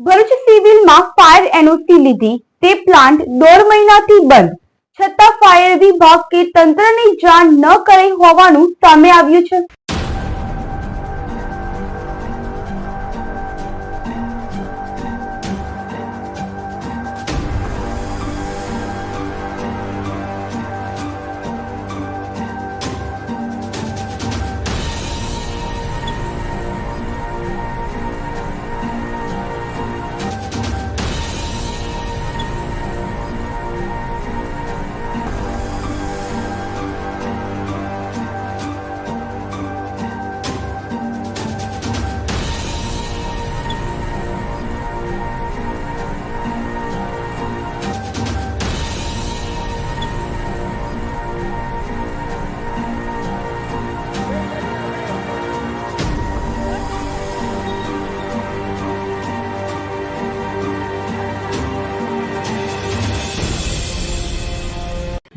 ભરૂચ સિવિલમાં fire NOC લીધી. તે પ્લાન્ટ દોઢ મહિનાથી બંધ. છતાં ફાયર વિભાગ કે તંત્રની જાણ ન કરાઈ હોવાનું સામે આવ્યું છે.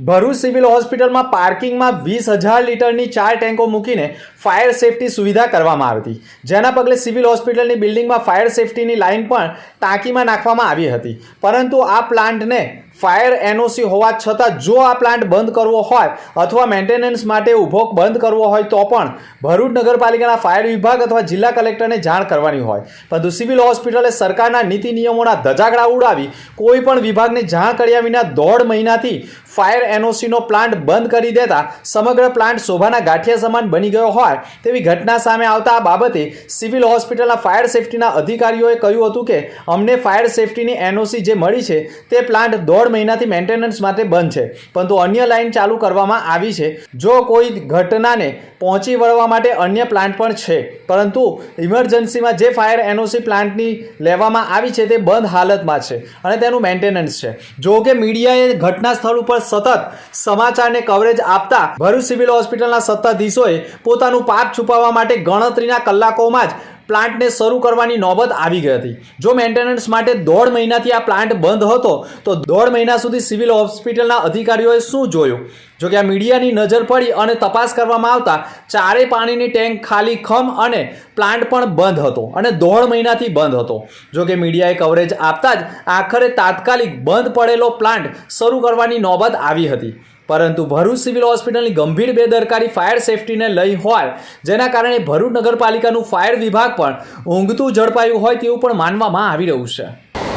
ભરૂચ સિવિલ હોસ્પિટલમાં પાર્કિંગમાં વીસ હજાર લીટરની ચાર ટેન્કો મૂકીને ફાયર સેફટી સુવિધા કરવામાં આવી હતી જેના પગલે સિવિલ હોસ્પિટલની બિલ્ડિંગમાં ફાયર સેફટીની લાઇન પણ ટાંકીમાં નાખવામાં આવી હતી. પરંતુ આ પ્લાન્ટને ફાયર એનઓસી હોવા છતાં જો આ પ્લાન્ટ બંધ કરવો હોય અથવા મેન્ટેનન્સ માટે ઊભો બંધ કરવો હોય તો પણ ભરૂચ નગરપાલિકાના ફાયર વિભાગ અથવા જિલ્લા કલેક્ટરને જાણ કરવાની હોય. પરંતુ સિવિલ હોસ્પિટલે સરકારના નીતિ નિયમોના ધજાગડા ઉડાવી કોઈ પણ વિભાગને જાણ કર્યા વિના દોઢ મહિનાથી ફાયર એનઓસીનો પ્લાન્ટ બંધ કરી દેતા સમગ્ર પ્લાન્ટ શોભાના ગાંઠિયા સમાન બની ગયો હોય તેવી ઘટના સામે આવતા આ બાબતે સિવિલ હોસ્પિટલના ફાયર સેફટીના અધિકારીઓએ કહ્યું હતું કે અમને ફાયર સેફટીની એનઓસી જે મળી છે તે પ્લાન્ટ દોઢ મહિનાથી મેન્ટેનન્સ માટે બંધ છે. પરંતુ અન્ય લાઇન ચાલુ કરવામાં આવી છે. જો કોઈ ઘટનાને પહોંચી વળવા માટે અન્ય પ્લાન્ટ પણ છે. પરંતુ ઇમરજન્સીમાં જે ફાયર એનઓસી પ્લાન્ટની લેવામાં આવી છે તે બંધ હાલતમાં છે અને તેનું મેન્ટેનન્સ છે. જો કે મીડિયાએ ઘટના સ્થળ ઉપર સતત સમાચારને કવરેજ આપતા ભરૂચ સિવિલ હોસ્પિટલના સત્તાધીશોએ પોતાનું પાપ છુપાવવા માટે ગણતરીના કલાકોમાં જ પ્લાન્ટને શરૂ કરવાની નોબત આવી ગઈ હતી. જો મેન્ટેનન્સ માટે દોઢ મહિનાથી આ પ્લાન્ટ બંધ હતો, તો દોઢ મહિના સુધી સિવિલ હોસ્પિટલના અધિકારીઓએ શું જોયું? જો કે આ મીડિયાની નજર પડી અને તપાસ કરવામાં આવતા ચારે પાણીની ટેન્ક ખાલી ખમ અને પ્લાન્ટ પણ બંધ હતો અને દોઢ મહિનાથી બંધ હતો. જો કે મીડિયાએ કવરેજ આપતા જ આખરે તાત્કાલિક બંધ પડેલો પ્લાન્ટ શરૂ કરવાની નોબત આવી હતી. પરંતુ ભરૂચ સિવિલ હોસ્પિટલની ગંભીર બેદરકારી ફાયર સેફટીને લઈ હોય, જેના કારણે ભરૂચ નગરપાલિકાનું ફાયર વિભાગ પણ ઊંઘતું ઝડપાયું હોય તેવું પણ માનવામાં આવી રહ્યું છે.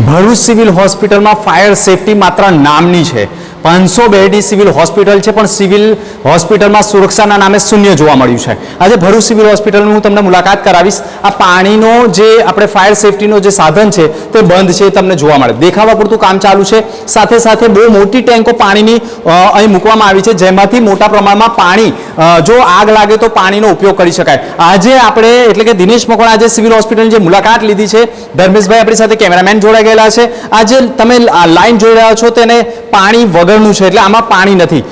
ભરૂચ સિવિલ હોસ્પિટલમાં ફાયર સેફટી માત્ર નામની છે. પાંચસો બેડની સિવિલ હોસ્પિટલ છે, પણ સિવિલ હોસ્પિટલમાં સુરક્ષાના નામે શૂન્ય જોવા મળ્યું છે. આજે ભરૂચ સિવિલ હોસ્પિટલની હું તમને મુલાકાત કરાવીશ. આ પાણીનો જે આપણે ફાયર સેફટીનો જે સાધન છે, તે બંધ છે તમને જોવા મળે. દેખાવા પૂરતું કામ ચાલુ છે. સાથે સાથે બહુ મોટી ટેન્કો પાણીની અહીં મૂકવામાં આવી છે, જેમાંથી મોટા પ્રમાણમાં પાણી જો આગ લાગે તો પાણીનો ઉપયોગ કરી શકાય. આજે આપણે, એટલે કે દિનેશ મકવાણા આજે સિવિલ હોસ્પિટલની જે મુલાકાત લીધી છે, ધર્મેશભાઈ આપણી સાથે કેમેરામેન જોડાઈ ગયેલા છે. આજે તમે લાઈન જોઈ રહ્યા છો, તેને પાણી વગરનું છે એટલે આમાં પાણી નથી.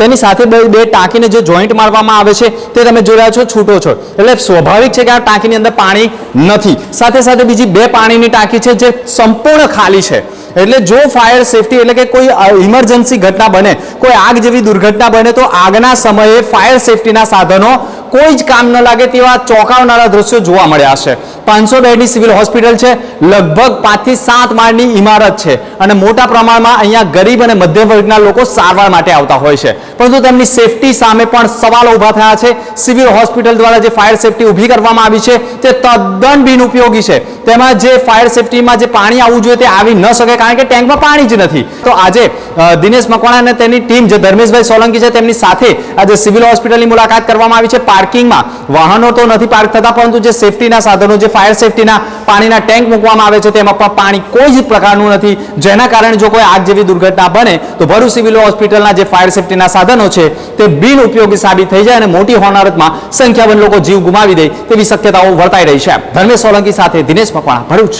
તેની સાથે બે બે ટાંકીને જે જોઈન્ટ મારવામાં આવે છે, તે તમે જોઈ રહ્યા છો, છૂટો છો. એટલે સ્વાભાવિક છે કે આ ટાંકીની અંદર પાણી નથી. સાથે સાથે બીજી બે પાણીની ટાંકી છે જે સંપૂર્ણ ખાલી છે. એટલે જો ફાયર સેફટી એટલે કે કોઈ ઇમરજન્સી ઘટના બને, કોઈ આગ જેવી દુર્ઘટના બને, તો આગના સમયે ફાયર સેફટીના સાધનો કોઈ જ કામ ન લાગે તેવા ચોંકાવનારા દ્રશ્યો જોવા મળ્યા છે. પાંચસો બેડની સિવિલ હોસ્પિટલ છે. લગભગ પાંચથી સાત માળની ઇમારત છે. અને મોટા પ્રમાણમાં અહીંયા ગરીબ અને મધ્યમ વર્ગના લોકો સારવાર માટે આવતા હોય છે. પરંતુ તેમની સેફટી સામે પણ સવાલો ઊભા થયા છે. સિવિલ હોસ્પિટલ દ્વારા જે ફાયર સેફટી ઊભી કરવામાં આવી છે, તે તદ્દન બિનઉપયોગી છે. તેમાં જે ફાયર સેફટીમાં જે પાણી આવવું જોઈએ તે આવી ન શકે, કારણ કે ટેન્કમાં પાણી જ નથી. તો આજે દિનેશ મકવાણા અને તેની ટીમ જે ધર્મેશભાઈ સોલંકી છે તેમની સાથે આજે સિવિલ હોસ્પિટલની મુલાકાત કરવામાં આવી છે. પાર્કિંગમાં વાહનો તો નથી પાર્ક થતા, પરંતુ જે સેફટીના સાધનો, જે ફાયર સેફટીના પાણીના ટેન્ક મૂકવામાં આવે છે, તેમાં પણ પાણી કોઈ જ પ્રકારનું નથી. જેના કારણે જો કોઈ આગ જેવી દુર્ઘટના બને, તો ભરૂચ સિવિલ હોસ્પિટલના જે ફાયર સેફટીના સાધનો છે, તે બિન ઉપયોગી સાબિત થઈ જાય અને મોટી હોનારતમાં સંખ્યાબંધ લોકો જીવ ગુમાવી દે તેવી શક્યતાઓ વર્તાઈ રહી છે. ધર્મેશ સોલંકી સાથે દિનેશ મકવાણા, ભરૂચ.